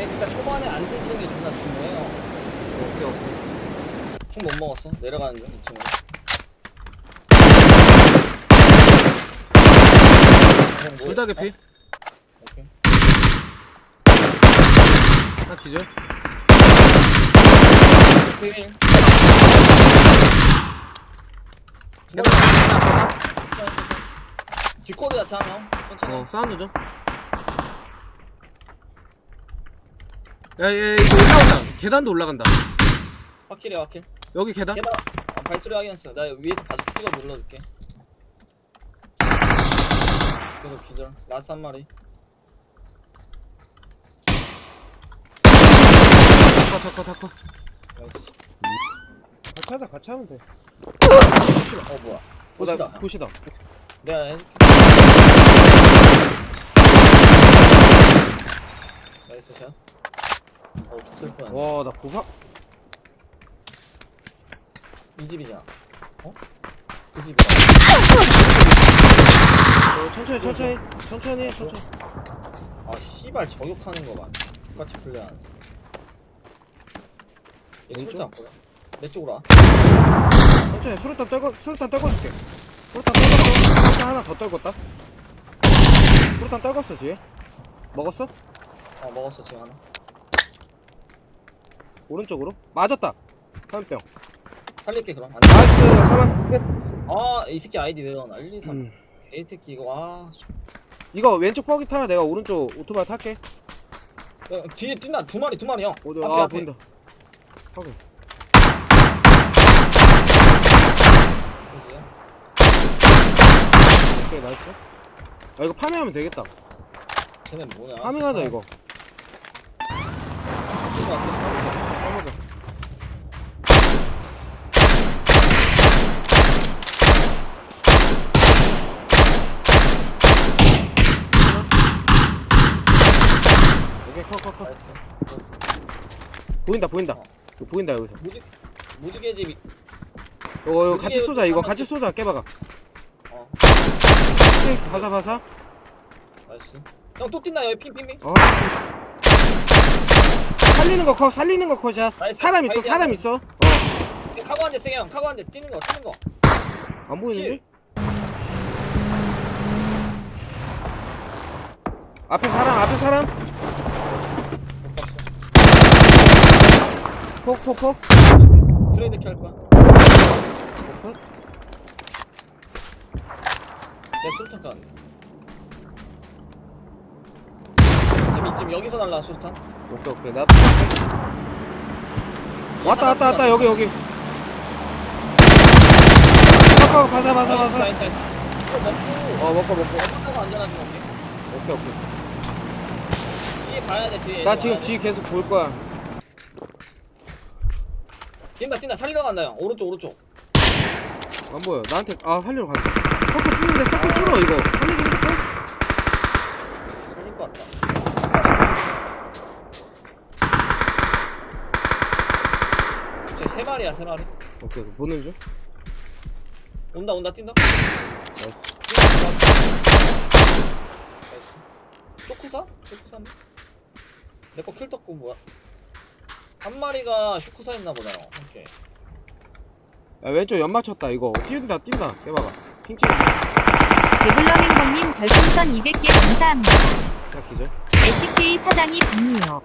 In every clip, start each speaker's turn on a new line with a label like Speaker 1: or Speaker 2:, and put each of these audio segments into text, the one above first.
Speaker 1: 네, 그러니까 초반에 안 들키는 게 존나 중요해요.
Speaker 2: 오케이 오케이
Speaker 1: 총못 먹었어. 내려가는 중 2층으로.
Speaker 2: 둘 다 개피
Speaker 1: 오케이.
Speaker 2: 하나 기절
Speaker 1: 오케이. 뒷코드 자체 하면 천천히.
Speaker 2: 어 사운드 좀 야얘 이거 올라온다 계단도 올라간다
Speaker 1: 확실히 확실.
Speaker 2: 여기 계단
Speaker 1: 계단 아, 발소리 확인했어. 나 위에서 봐줄게. 찍어 눌러줄게. 계속 기절. 라스 한 마리.
Speaker 2: 타커 타커 타커
Speaker 1: 나이스.
Speaker 2: 같이 하자 같이 하면 돼
Speaker 1: 어 뭐야?
Speaker 2: 어,
Speaker 1: 보시다.
Speaker 2: 나 보시다
Speaker 1: 내가 해줄게. 나이스 샷. 어, 뻔.
Speaker 2: 와나 고사
Speaker 1: 이 집이잖아. 어? 그 집이다.
Speaker 2: 어, 천천히 천천히 천천히 해 천천히
Speaker 1: 아, 씨발 저격하는 거 봐. 똑같이 플레이하는. 얘
Speaker 2: 왼쪽?
Speaker 1: 술자 안 보여? 내 쪽으로 와.
Speaker 2: 천천히 수류탄 떨고 수류탄 떨궈줄게 수류탄 떨궜어 수류탄 하나 더 떨궜다 수류탄 떨궜어 뒤에 먹었어?
Speaker 1: 어, 먹었어, 지금 하나.
Speaker 2: 오른쪽으로 맞았다 화염병
Speaker 1: 살릴게, 그럼. 안 돼.
Speaker 2: 나이스 사망 끝
Speaker 1: 아, 이 새끼 아이디 왜 넣어? 1, 2, 3.
Speaker 2: 음.
Speaker 1: 이 새끼 이거, 아.
Speaker 2: 이거 왼쪽 뻐기 타 내가 오른쪽 오토바이 탈게
Speaker 1: 야, 뒤에 뛴다. 두 마리, 두 마리, 형.
Speaker 2: 어디
Speaker 1: 앞에,
Speaker 2: 아
Speaker 1: 앞에.
Speaker 2: 보인다 확인
Speaker 1: 그지?
Speaker 2: 오케이 나이스 아 이거 파밍하면 되겠다
Speaker 1: 쟤네 뭐냐?
Speaker 2: 파밍하자 이거
Speaker 1: 것 같아.
Speaker 2: 해보자 컷컷컷
Speaker 1: 나이스.
Speaker 2: 보인다 보인다
Speaker 1: 어.
Speaker 2: 이거 보인다 여기서
Speaker 1: 무지, 무지개 집이.
Speaker 2: 이거 이거 같이 쏘자 이거 같이 쏘자 깨박아
Speaker 1: 어,
Speaker 2: 바사바사
Speaker 1: 나이스. 형또 뛴다, 여기 핑핑핑.
Speaker 2: 어 살리는 거 컷 살리는 거 컷이야
Speaker 1: 나이스.
Speaker 2: 사람 있어 사람
Speaker 1: 하나.
Speaker 2: 있어
Speaker 1: 카고 한대 세게 형, 카고 한대 뛰는 거, 뛰는 거.
Speaker 2: 보이는데
Speaker 1: 킬.
Speaker 2: 앞에 사람 앞에 사람
Speaker 1: 못 봤어.
Speaker 2: 폭폭폭
Speaker 1: 트레이드 킬할 거야. 컷내 술탄 까는데. 지금 이쯤 여기서 날라 술탄.
Speaker 2: 오케이 오케이 나 왔다 왔다 왔다 여기 여기 바사 바사
Speaker 1: 나이스, 나이스. 이거 먹고.
Speaker 2: 어 먹고 먹고
Speaker 1: 먹고 안전하게 먹게.
Speaker 2: 오케이 오케이
Speaker 1: 뒤에 봐야 돼 뒤에.
Speaker 2: 나 지금. 뒤 계속 볼 거야
Speaker 1: 뛴다 뛴다 살리러 간다 형. 오른쪽 오른쪽.
Speaker 2: 안 보여 나한테 아 살리러 갈게 서클 추는데 서클 추러 이거 살리기 힘들걸?
Speaker 1: 살릴 것 같다. 쟤세 마리야 세 마리.
Speaker 2: 오케이 오케이 보는 중
Speaker 1: 온다 온다 뛴다.
Speaker 2: 나이스
Speaker 1: 쇼크사? 쇼크사? 내거 킬 떴고 뭐야? 한 마리가 쇼크사 했나 보다 형. 오케이.
Speaker 2: 야 왼쪽 연 맞췄다 이거 뛴다 뛴다 깨봐봐 핑 찍어
Speaker 3: 데블러밍범님 별풍선 200개 감사합니다.
Speaker 2: 자 기절
Speaker 3: SK 사장이 빅리요.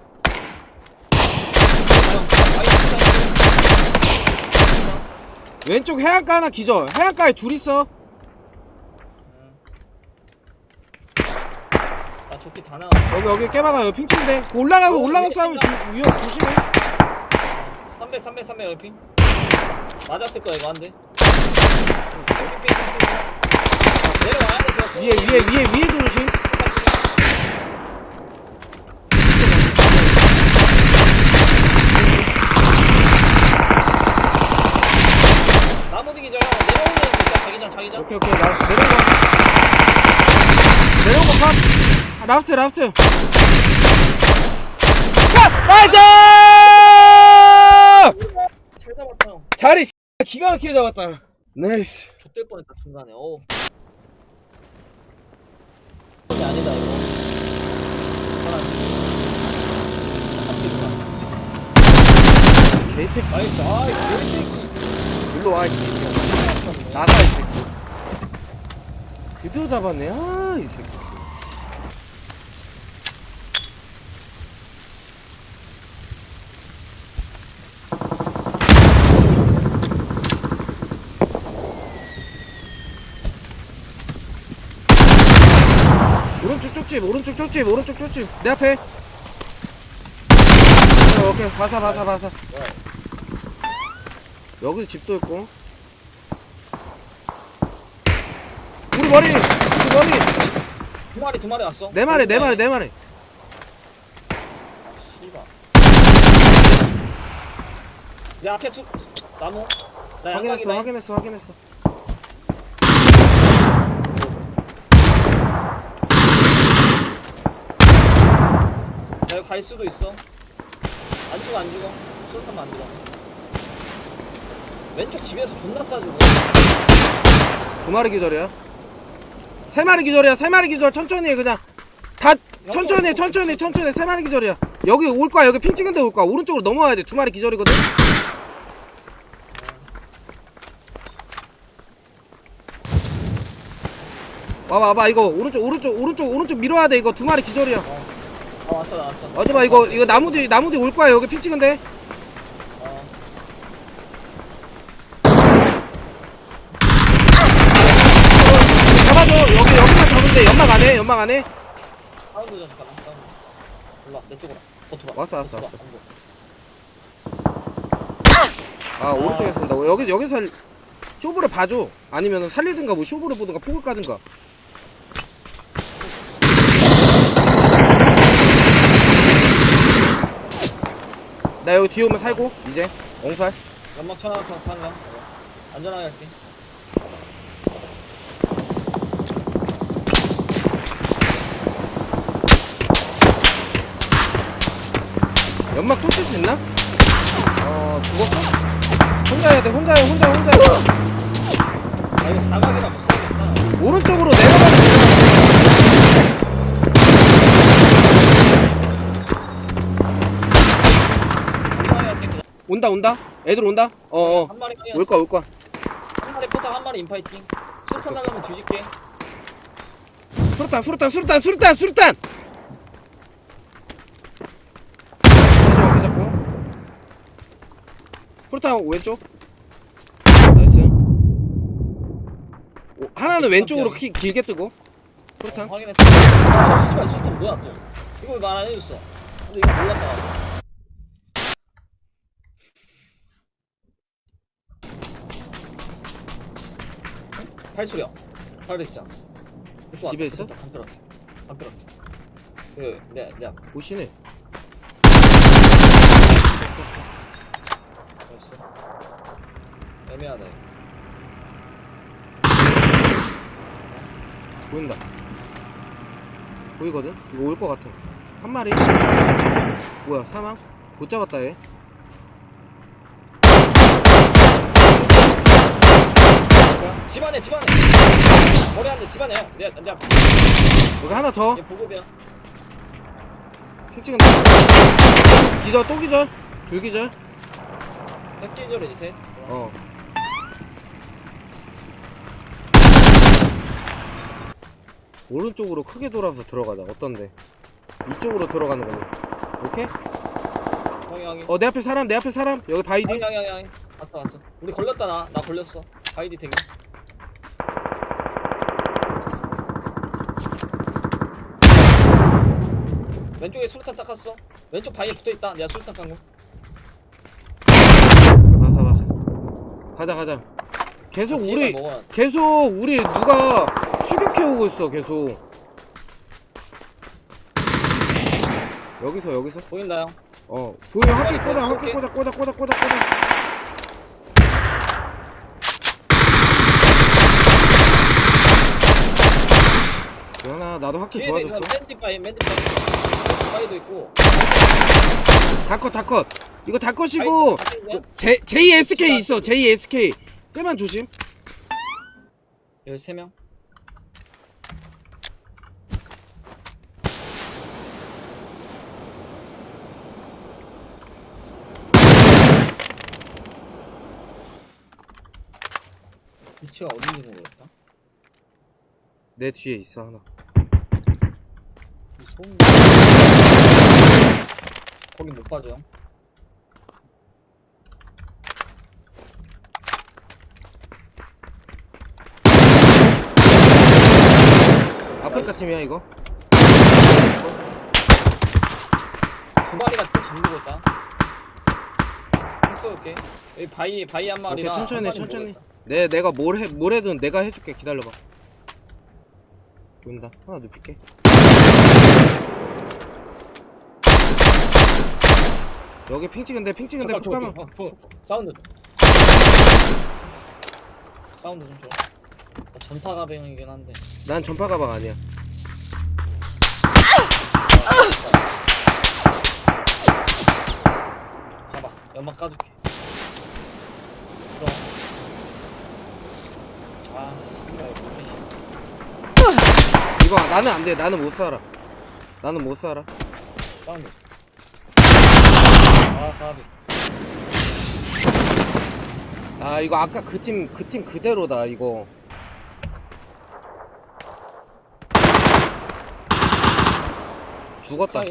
Speaker 2: 왼쪽 해안가 하나 기절 해안가에 둘 있어
Speaker 1: 나 조끼 다 나와.
Speaker 2: 여기 여기 깨봐가 여기 핑 찍는데 그 올라가고 올라가서 싸우면 조, 위험 조심해
Speaker 1: 300 300 300 옆핑. 맞았을 거야 이거 한 대. 내려와야 돼 저.
Speaker 2: 위에 위에 위에 위에도 조심
Speaker 1: 나무디기 자기장 자기장.
Speaker 2: 오케이 오케이 나 내려온 거 내려온 아, 라스트 라스트 야 나이스 기가 막히게 잡았다. 나이스.
Speaker 1: 좆될 뻔했다 중간에. 어. 이게 아니다 이거.
Speaker 2: 개새끼.
Speaker 1: 나이스. 아 개새끼.
Speaker 2: 일로 와, 개새끼. 나가, 이 새끼. 드디어 잡았네. 아, 이 새끼. 쪽 쪽집 오른쪽 쪽집 오른쪽 쪽집. 내 앞에. 어, 오케이. 바사 바사 바사 여기도 집도 있고. 우리 머리 우리 머리.
Speaker 1: 두 마리 두 마리 왔어.
Speaker 2: 네 마리 네 마리 네 마리.
Speaker 1: 씨발. 내 앞에 툭 나무? 나
Speaker 2: 확인했어
Speaker 1: 양각이다.
Speaker 2: 확인했어 확인했어.
Speaker 1: 나 여기 갈 수도 있어. 안 죽어 안 죽어. 수류탄만 안 죽어. 왼쪽 집에서 존나 싸주고
Speaker 2: 두 마리 기절이야? 세 마리 기절이야 세 마리 기절. 천천히 해 그냥. 다 천천히 해 천천히 해, 천천히 해. 세 마리 기절이야. 여기 올 거야 여기 핀 찍은 데 올 거야. 오른쪽으로 넘어와야 돼. 두 마리 기절이거든. 와봐 와봐 이거 오른쪽 오른쪽 오른쪽 오른쪽 밀어야 돼. 이거 두 마리 기절이야
Speaker 1: 아 왔어 나 왔어.
Speaker 2: 어제봐 이거 이거 나무 뒤 나무 뒤올 거야 여기 핀 찍은데.
Speaker 1: 어.
Speaker 2: 잡아줘 여기 여기만 돼. 연막 안해 연막 안해
Speaker 1: 좀 잠깐만 사운드 올라 내 쪽으로 버텨봐.
Speaker 2: 왔어, 왔어, 왔어.
Speaker 1: 안 보여.
Speaker 2: 아 오른쪽에 쓴다. 여기 여기서 쇼부를 봐줘. 아니면 살리든가 뭐 쇼부를 보든가 폭을 까든가 나 여기 뒤에 오면 살고 이제. 엉살.
Speaker 1: 연막 쳐놔서 살려 안전하게 할게.
Speaker 2: 연막 또 칠 수 있나? 어 죽었어? 혼자 해야 돼 혼자 해 혼자 혼자. 해
Speaker 1: 아 이거 사각이라 못 살겠다.
Speaker 2: 오른쪽으로 내려가면 돼 온다 온다? 애들 온다? 어어.
Speaker 1: 한 마리
Speaker 2: 올 거야 올 거야.
Speaker 1: 한 마리 포탑 한 마리 인파이팅. 수탄 날라면 뒤질게.
Speaker 2: 수류탄 수류탄 수류탄 수류탄 수류탄! 다시 잡고. 수류탄 왼쪽. 나이스. 오, 하나는 왼쪽으로 키, 길게 뜨고. 수류탄.
Speaker 1: 어, 확인했어. 아 씨발 수탄 뭐야 또. 이거 왜 말 안 해줬어. 근데 이거 몰랐다 발소리야 발소리야
Speaker 2: 집에 있어?
Speaker 1: 담벼락 담벼락 그 네, 네.
Speaker 2: 보시네
Speaker 1: 됐어. 애매하네.
Speaker 2: 보인다 보이거든? 이거 올 것 같아 한 마리 뭐야 사망? 못 잡았다 얘
Speaker 1: 뭐야? 집안에 집안에. 머리 안돼 집안에 형. 내 내. 앞.
Speaker 2: 여기 하나 더
Speaker 1: 얘 보급이야.
Speaker 2: 핑 찍은다 기절 또 기절 둘 기절
Speaker 1: 햇기절이지 셋.
Speaker 2: 어 오른쪽으로 크게 돌아서 들어가자 어떤데 이쪽으로 들어가는 거네 오케이?
Speaker 1: 형이 형이.
Speaker 2: 어 내 앞에 사람 내 앞에 사람 여기 바이디
Speaker 1: 형이 형이 형이. 왔어 왔어. 우리 걸렸다 나. 나 걸렸어. 바이디 되게. 왼쪽에 수류탄 닦았어. 왼쪽 바위에 붙어 있다. 내가 수류탄 깐 거.
Speaker 2: 가자 가자 가자 가자 계속
Speaker 1: 뒤에만
Speaker 2: 우리
Speaker 1: 먹어야 돼.
Speaker 2: 계속 우리 누가 추격해오고 있어 계속 여기서 여기서
Speaker 1: 보인다 형.
Speaker 2: 어 보이면 학기
Speaker 1: 오케이,
Speaker 2: 꽂아 학기
Speaker 1: 오케이.
Speaker 2: 꽂아 꽂아 꽂아 꽂아 꽂아 나도
Speaker 1: 확실히
Speaker 2: 도와줬어.
Speaker 1: 맨디파이 맨디파이도 있고.
Speaker 2: 다컷 다컷. 이거 다컷이고 그, JSK 있어 JSK 쟤만 조심.
Speaker 1: 13명. 위치가 어딘지 모르겠다?
Speaker 2: 내 뒤에 있어 하나.
Speaker 1: 거기 못 빠져요.
Speaker 2: 아프리카 팀이야 이거?
Speaker 1: 두 마리가 또 잠그고 있다. 쏘올게. 여기 바위 바위 한
Speaker 2: 오케이
Speaker 1: 마리랑
Speaker 2: 천천히
Speaker 1: 한 마리
Speaker 2: 천천히. 내 내가 뭘 해 뭘 해든 내가 해줄게. 기다려봐. 보인다. 하나 눕힐게 여기 핑 찍은데 핑 찍은데 푹 가면
Speaker 1: 저거, 저거. 사운드 좀. 사운드 좀 줘. 나 전파 가병이긴 한데.
Speaker 2: 난 전파 가방 아니야
Speaker 1: 봐봐 연막 까줄게. 아 씨발 이거 무슨
Speaker 2: 이거 나는 안돼 나는 못 살아 나는 못 살아
Speaker 1: 사운드. 아.
Speaker 2: 아 이거 아까 그 팀 그 팀 그대로다 이거. 죽었다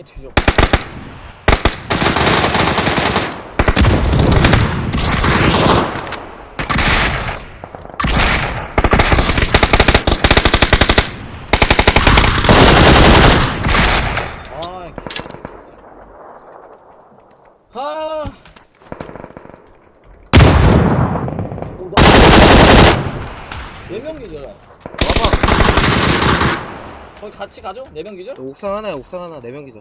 Speaker 1: 4명 기절.
Speaker 2: 와봐.
Speaker 1: 거기 같이 가죠? 4명 기절?
Speaker 2: 옥상 하나야 옥상 하나 네 명이죠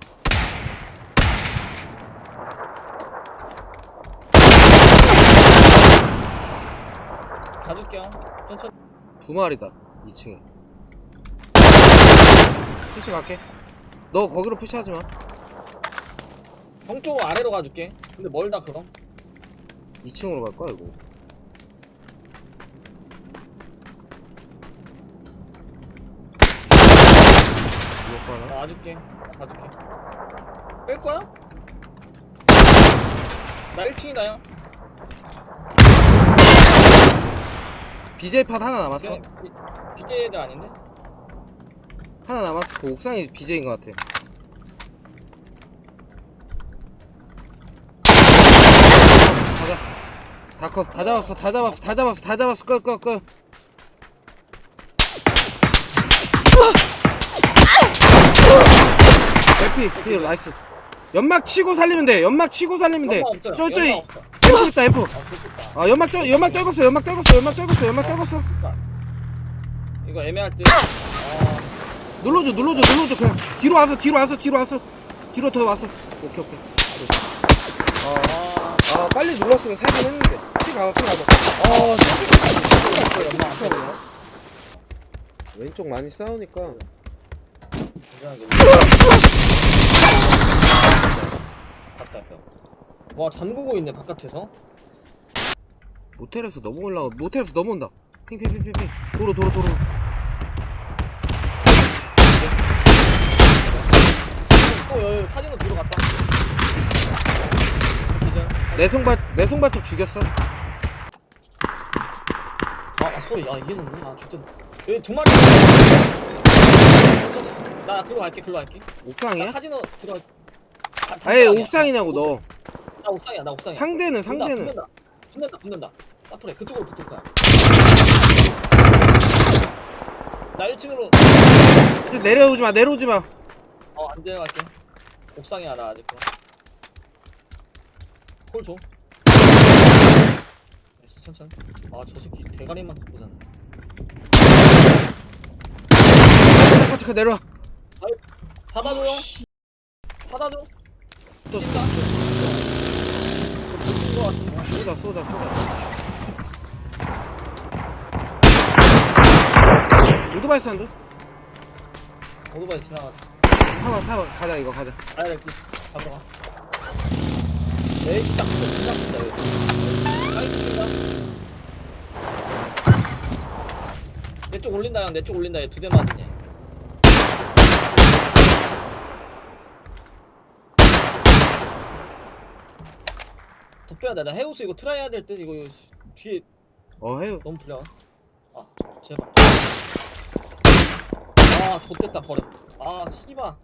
Speaker 1: 가줄게요. 천천히.
Speaker 2: 두 마리다 2층에 푸시 갈게 너 거기로 푸시하지 마
Speaker 1: 동쪽 아래로 가줄게. 근데 멀다 그럼.
Speaker 2: 2층으로 갈 거야 이거 거 하나
Speaker 1: 나 와줄게. 나 가줄게. 뺄 거야? 나 1층이다요.
Speaker 2: BJ 팟 하나 남았어.
Speaker 1: BJ 애들 아닌데?
Speaker 2: 하나 남았어. 그 옥상이 BJ인 것 같아. 가자. 다 커. 다 잡았어. 다 잡았어. 다 잡았어. 다 잡았어. 끄끄끄 에 피 피 나이스. 연막 치고 살리면 돼. 연막 치고 살리면 돼.
Speaker 1: 연막 없잖아.
Speaker 2: 저, 저기
Speaker 1: 연막 없어.
Speaker 2: 있다 엠프
Speaker 1: 아, 좋겠다.
Speaker 2: 아 연막 떨 연막 떨궜어 연막 떨궜어 연막 떨궜어 연막 떨궜어.
Speaker 1: 이거 애매할 듯. 아,
Speaker 2: 눌러줘 눌러줘 눌러줘 그냥. 뒤로 와서 뒤로 와서 뒤로 와서. 뒤로 더 와서. 오케이 오케이. 아, 아 빨리 눌렀으면 살긴 했는데. 피 가봐 피 가봐. 아
Speaker 1: 연막.
Speaker 2: 왼쪽 많이 싸우니까
Speaker 1: 형. 와 잠그고 있네 바깥에서.
Speaker 2: 모텔에서 넘어 올라가 모텔에서 넘어온다 핑핑핑핑핑 도로 도로 도로
Speaker 1: 또 여기 카지노 뒤로 갔다. 기절.
Speaker 2: 내송바 내송바톡 죽였어
Speaker 1: 아, 아 소리 야 이게 는구나. 아, 진짜 여기 두 마리. 나 글로 갈게 글로 갈게. 나
Speaker 2: 옥상이야?
Speaker 1: 카지노 들어. 다-
Speaker 2: 아예
Speaker 1: 담벼락이야.
Speaker 2: 옥상이냐고 너.
Speaker 1: 나 옥상이야 나 옥상이야.
Speaker 2: 상대는 상대는.
Speaker 1: 붙는다 붙는다 붙는다 앞으로 그쪽으로 붙을 거야. 나 1층으로.
Speaker 2: 이제 내려오지 마 내려오지 마.
Speaker 1: 어안 내려갈게. 옥상이야 나 아직 콜줘 천천히. 아 저 새끼 대가리만 보잖아
Speaker 2: 똑같이 내려와.
Speaker 1: 받아줘요. 받아줘. 또거 같은데.
Speaker 2: 쏘다 쏘다 쏘다 오토바이 산드
Speaker 1: 오토바이 지나갔다.
Speaker 2: 타봐 타봐. 가자 이거 가자.
Speaker 1: 아야 렉 잡으러 가. 에이 딱 붙어 진짜 붙다 여기 아이 붙는다 내 쪽 올린다 형 내 쪽 올린다 얘 두 대 맞으네 더 빼야 돼 나 해우스 이거 트라이 해야 될 듯 이거 뒤에
Speaker 2: 어 해요
Speaker 1: 너무 불려 제발. 아, 좆됐다, 버려. 아, 씨발.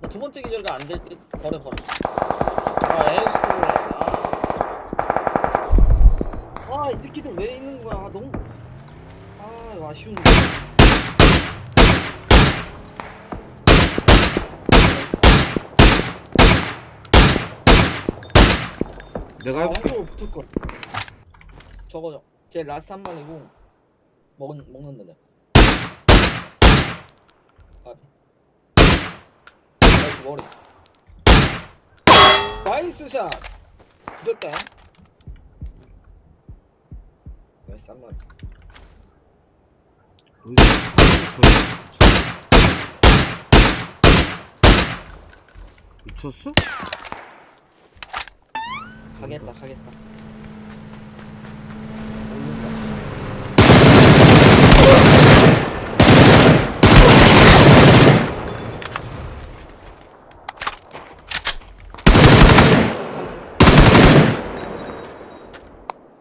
Speaker 1: 나 두 번째 기절가 안될때 버려, 버려. 아, 에어스토를 아. 아, 이 새끼들 왜 있는 거야? 아, 너무. 아, 이거 아쉬운데.
Speaker 2: 내가
Speaker 1: 아,
Speaker 2: 해볼게
Speaker 1: 한쪽으로 붙을 걸. 저거, 제 라스트 한 마리고, 먹은, 먹는다, 내가. 까비. 나이스, 머리. 나이스 샷! 들었다. 나이스 한 마리.
Speaker 2: 미쳤어?
Speaker 1: 가겠다, 가겠다.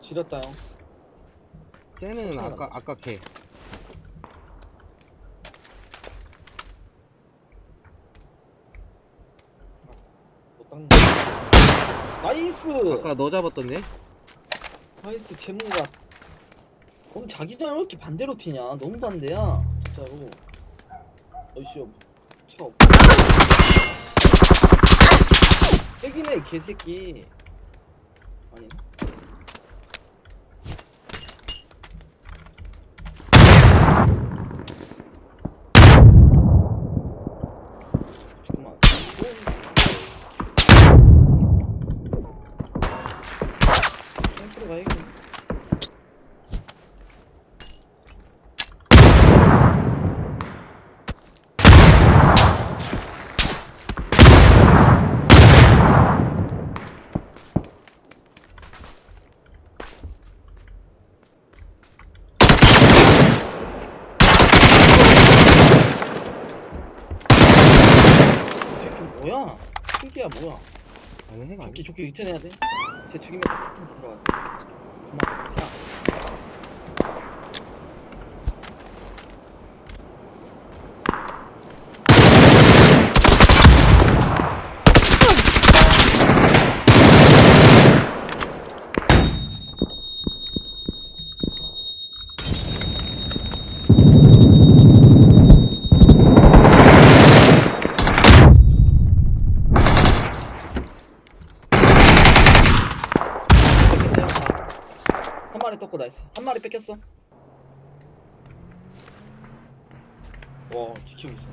Speaker 1: 지렸다 형.
Speaker 2: 쟤는 아까 아까 걔
Speaker 1: 못 닦는. 나이스.
Speaker 2: 아까 너 잡았던 얘?
Speaker 1: 나이스 제모가. 그럼 자기장 왜 이렇게 반대로 튀냐? 너무 반대야, 진짜로. 어이씨, 차 없. 핵이네 개새끼. 아니. 잠깐만. 탱크로 가야겠네. 새끼 뭐야? 새끼야 뭐야?
Speaker 2: 아니
Speaker 1: 좋게 좋게 유턴해야 돼. 쟤 죽이면 탁탁 들어가. 그만 차. 뺏겼네요, 다. 한 마리 떴고 나이스. 한 마리 뺏겼어. 와 지키고 있어.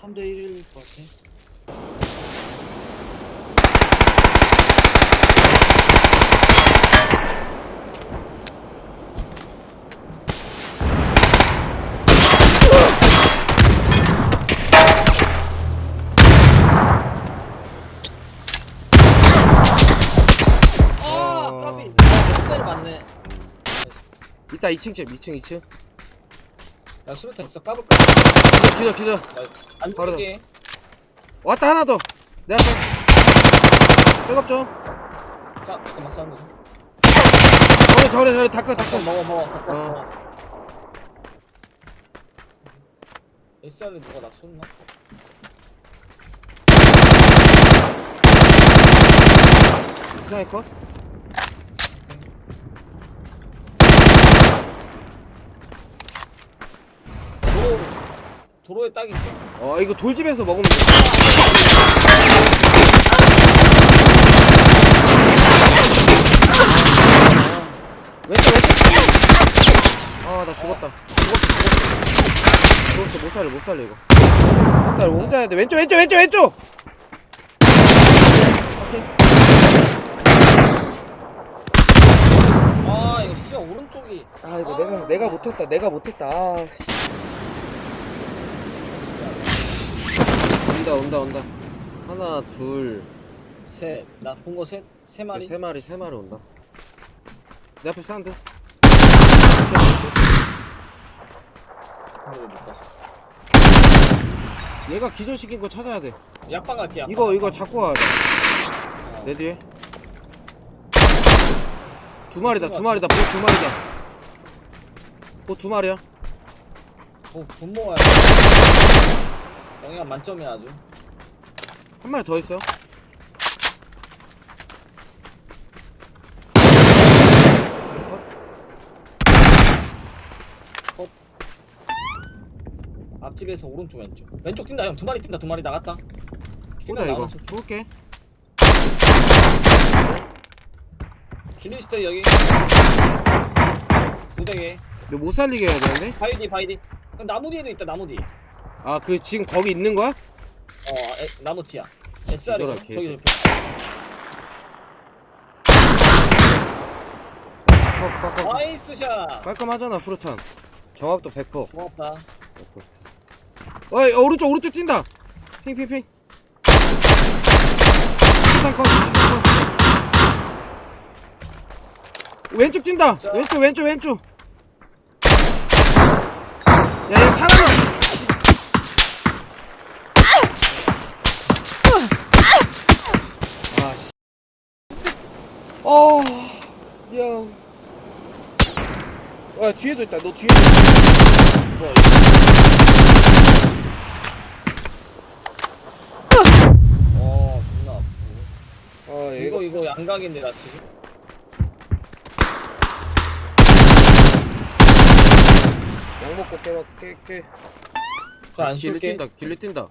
Speaker 1: (3대 1일 것 같아) 아
Speaker 2: 어.
Speaker 1: 까비 아, 맞네
Speaker 2: 이따 2층 집 2층 2층.
Speaker 1: 야 수류탄 있어. 까볼까?
Speaker 2: 기자 기자
Speaker 1: 안
Speaker 2: 바로
Speaker 1: 죽게.
Speaker 2: 왔다 하나 더내 앞에 백업 좀
Speaker 1: 자 잠깐만 싸움 보자
Speaker 2: 저래 저래 저래. 다크 다크
Speaker 1: 닭 먹어 먹어. 닭
Speaker 2: 어.
Speaker 1: 먹어. SR을 누가 나 쏜나?
Speaker 2: 이상해 컷
Speaker 1: 도로 도로에 딱 있어.
Speaker 2: 어 이거 돌집에서 먹으면 돼. 왼쪽 왼쪽. 아나 죽었다. 죽었어 죽었어. 죽었어 못 살려 못 살려 이거. 못 살려 옹자야 돼 왼쪽 왼쪽 왼쪽 왼쪽. 오케이.
Speaker 1: 아 이거 씨야 오른쪽이.
Speaker 2: 아 이거 내가 내가 못했다 내가 못했다. 아 씨. 온다 온다 온다. 하나
Speaker 1: 셋나 본 거 셋 세 마리?
Speaker 2: 둘세 마리 세 마리 온다. 내 앞에 사운드.
Speaker 1: 근데 못 봤어.
Speaker 2: 얘가 기절시킨 거 찾아야 돼.
Speaker 1: 약방 갈게 약방.
Speaker 2: 이거 이거 잡고 와야
Speaker 1: 어.
Speaker 2: 돼내 뒤에. 두 마리다 두 마리다. 보 두 마리다. 보두 마리야.
Speaker 1: 어, 돈 모아야 돼 영희가 만점이야 아주.
Speaker 2: 한 마리 더 있어.
Speaker 1: 앞집에서 오른쪽 왼쪽. 왼쪽 뛴다 형. 두 마리 뛴다 두 마리 나갔다.
Speaker 2: 보자 이거. 죽을게.
Speaker 1: 길리스터 여기. 두대개
Speaker 2: 이거 못 살리게 해야 되는데?
Speaker 1: 바이디 바이디. 형 나무 뒤에도 있다 나무 뒤
Speaker 2: 아 그 지금 거기 있는 거야?
Speaker 1: 어, 에, 나무 티야. SR이 저기. 저기. 나이스 샷.
Speaker 2: 깔끔하잖아 수류탄 정확도 100%
Speaker 1: 고맙다.
Speaker 2: 어이 어, 오른쪽 오른쪽 뛴다 핑핑핑 수탄 컷 수탄 컷 왼쪽 뛴다
Speaker 1: 자.
Speaker 2: 왼쪽 왼쪽 왼쪽 야얘 사람을 아씨 어 미안 와 뒤에도 있다 너 뒤에도 있다
Speaker 1: 뭐야? 어, 존나 아프고.
Speaker 2: 아 얘가
Speaker 1: 이거 이거 양각인데 나 지금.
Speaker 2: 약 먹고 깨봐 깨깨
Speaker 1: 저안
Speaker 2: 길리
Speaker 1: 쏠게.
Speaker 2: 뛴다 길리 뛴다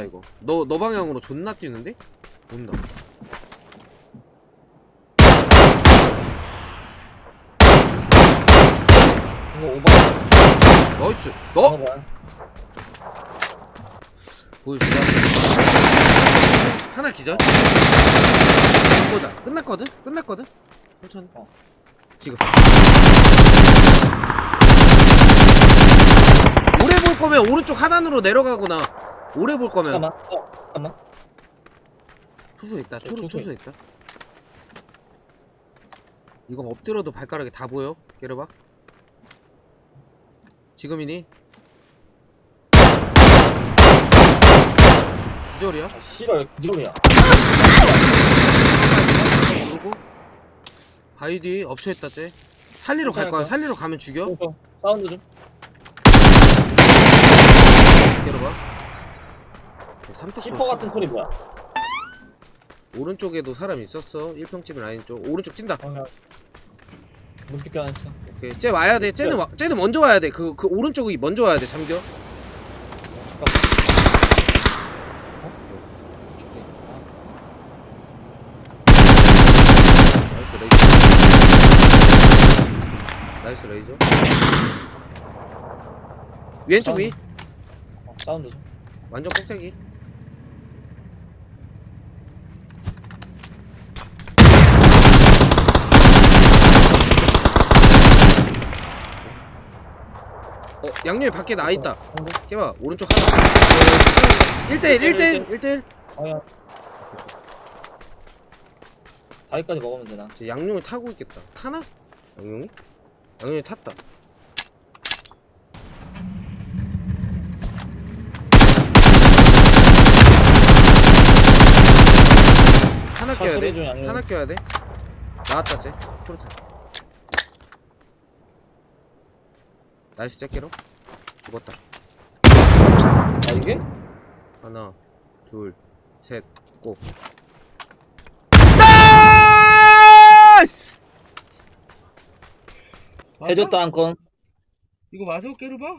Speaker 2: 야, 이거 너 너 방향으로 존나 뛰는데? 온다
Speaker 1: 이거 오버.
Speaker 2: 나이스. 너
Speaker 1: 봐봐.
Speaker 2: 보여주자 하나 기절. 보자. 끝났거든? 끝났거든? 천천히.
Speaker 1: 어.
Speaker 2: 지금. 오래 볼 거면 오른쪽 하단으로 내려가거나 오래 볼 거면.
Speaker 1: 잠깐만. 어, 잠깐만.
Speaker 2: 투수 있다. 투수
Speaker 1: 투수.
Speaker 2: 있다. 이거 엎드려도 발가락이 다 보여? 깨려봐 지금이니? 기절이야?
Speaker 1: 아, 씨발 기절이야.
Speaker 2: 뒤 엎쳐있다 쟤. 살리러 갈 거야?
Speaker 1: 괜찮을까요?
Speaker 2: 살리러 가면 죽여?
Speaker 1: 어, 어, 사운드 좀.
Speaker 2: 깨려봐. 삼뚝
Speaker 1: 시퍼 같은 소리 뭐야?
Speaker 2: 오른쪽에도 사람 있었어. 1평집 라인 쪽. 오른쪽 뛴다.
Speaker 1: 방금 눈빛 교환했어.
Speaker 2: 오케이. 쟤 와야 돼. 쟤는 와, 쟤는 먼저 와야 돼 그 그 오른쪽이 먼저 와야 돼. 잠겨. 나이스 레이저. 나이스 레이저. 왼쪽 위
Speaker 1: 어, 사운드 좀.
Speaker 2: 완전 꼭대기 어 양념이 밖에 나 있다? 깨봐 오른쪽 하나 1대1 1대1 1대1
Speaker 1: 아야. 바위까지 먹으면 되나?
Speaker 2: 쟤 양용이 타고 있겠다 타나? 양용이? 양용이 탔다 하나
Speaker 1: 차
Speaker 2: 껴야
Speaker 1: 소리 돼좀 양용.
Speaker 2: 하나 껴야 돼 나왔다 쟤 프로타 나이스 잭게로 죽었다
Speaker 1: 아 이게?
Speaker 2: 하나 둘셋고 나이스
Speaker 1: 해줬다 한 건.
Speaker 2: 이거 맞아 깨르봐?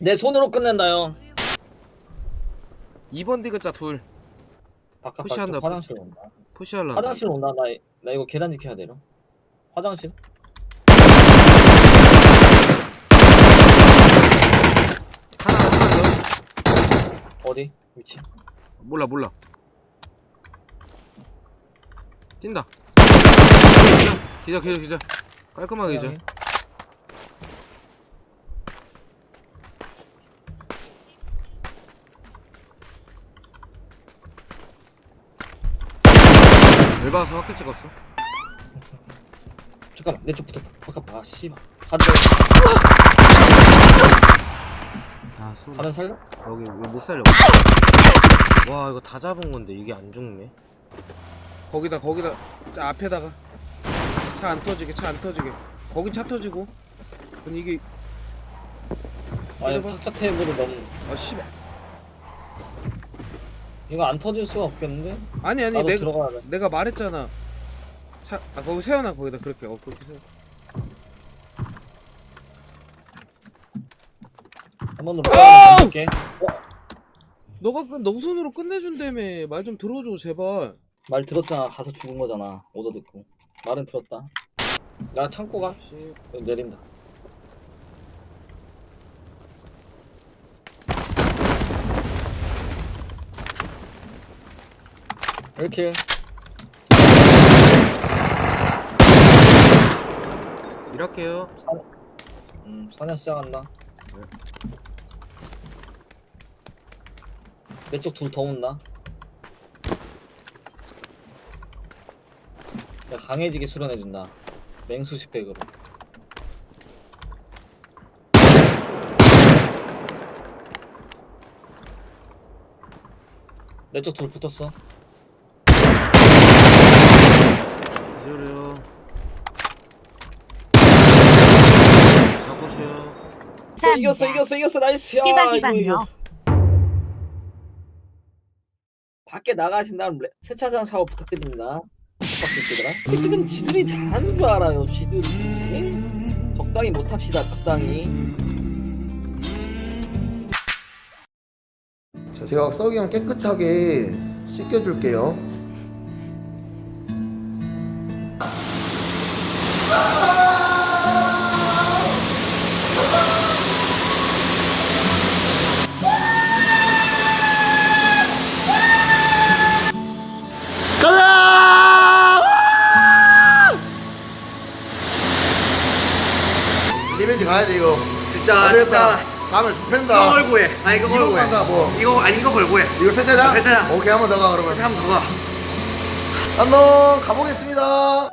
Speaker 1: 내 손으로 끝낸다 형.
Speaker 2: 2번 디귿자 둘
Speaker 1: 바깥
Speaker 2: 푸시한다,
Speaker 1: 화장실 온다.
Speaker 2: 푸시할라
Speaker 1: 화장실 온다. 나, 나 이거 계단 지켜야 되려. 화장실?
Speaker 2: 하나 하나 더
Speaker 1: 어디? 위치?
Speaker 2: 몰라 몰라 뛴다 기자 기자 기자 깔끔하게 기자 열받아서 확대 찍었어
Speaker 1: 잠깐만 내 쪽 붙었다. 바깥 봐. 씨발. 하드.
Speaker 2: 아 쏘리
Speaker 1: 가면 살려?
Speaker 2: 여기 왜못 살려? 와 이거 다 잡은 건데 이게 안 죽네. 거기다 거기다 저 앞에다가. 차 안 터지게 차 안 터지게. 거긴 차 터지고. 근데 이게
Speaker 1: 아니
Speaker 2: 이거 봐.
Speaker 1: 탁자 테이블을 너무
Speaker 2: 아 씨발
Speaker 1: 이거 안 터질 수가 없겠는데?
Speaker 2: 아니 아니
Speaker 1: 나도
Speaker 2: 내가
Speaker 1: 들어가야 돼.
Speaker 2: 내가 말했잖아. 차 아 거기 세워놔 거기다. 그렇게. 어 그렇게 세워
Speaker 1: 한 번더
Speaker 2: 아우!
Speaker 1: 볼게.
Speaker 2: 너가 끝- 너 우선으로 끝내준다며. 말 좀 들어줘 제발.
Speaker 1: 말 들었잖아. 가서 죽은 거잖아. 오더 듣고. 말은 들었다. 나 창고 가.
Speaker 2: 씨.
Speaker 1: 여기 내린다. 이렇게
Speaker 2: 일할게요.
Speaker 1: 음, 사냥 시작한다. 내쪽둘 더 온다. 야, 강해지게 수련해준다. 맹수식 백으로. 내 쪽 둘 붙었어.
Speaker 2: 기다려요 바꾸세요
Speaker 1: 이겼어, 이겼어, 이겼어, 이겼어, 나이스. 야, 이거, 이거.
Speaker 3: 방요.
Speaker 1: 밖에 나가신 다음 레- 세차장 샤워 부탁드립니다. 빡빡새끼들아. 새끼들은 지들이 잘하는 줄 알아요. 지들이. 적당히 못합시다. 적당히.
Speaker 4: 자, 제가 썩이 형 깨끗하게 씻겨줄게요. 리 가야 돼 이거.
Speaker 5: 진짜
Speaker 4: 어디겠다.
Speaker 5: 진짜
Speaker 4: 다음에 좁힌다.
Speaker 5: 이거 걸고 해. 아 이거 걸고 해.
Speaker 4: 간다 뭐.
Speaker 5: 이거 아니 이거 걸고 해.
Speaker 4: 이거 세차장?
Speaker 5: 세차장.
Speaker 4: 오케이 한 번 더 가 그러면.
Speaker 5: 그래서 한번 더 가.
Speaker 4: 안녕 가보겠습니다.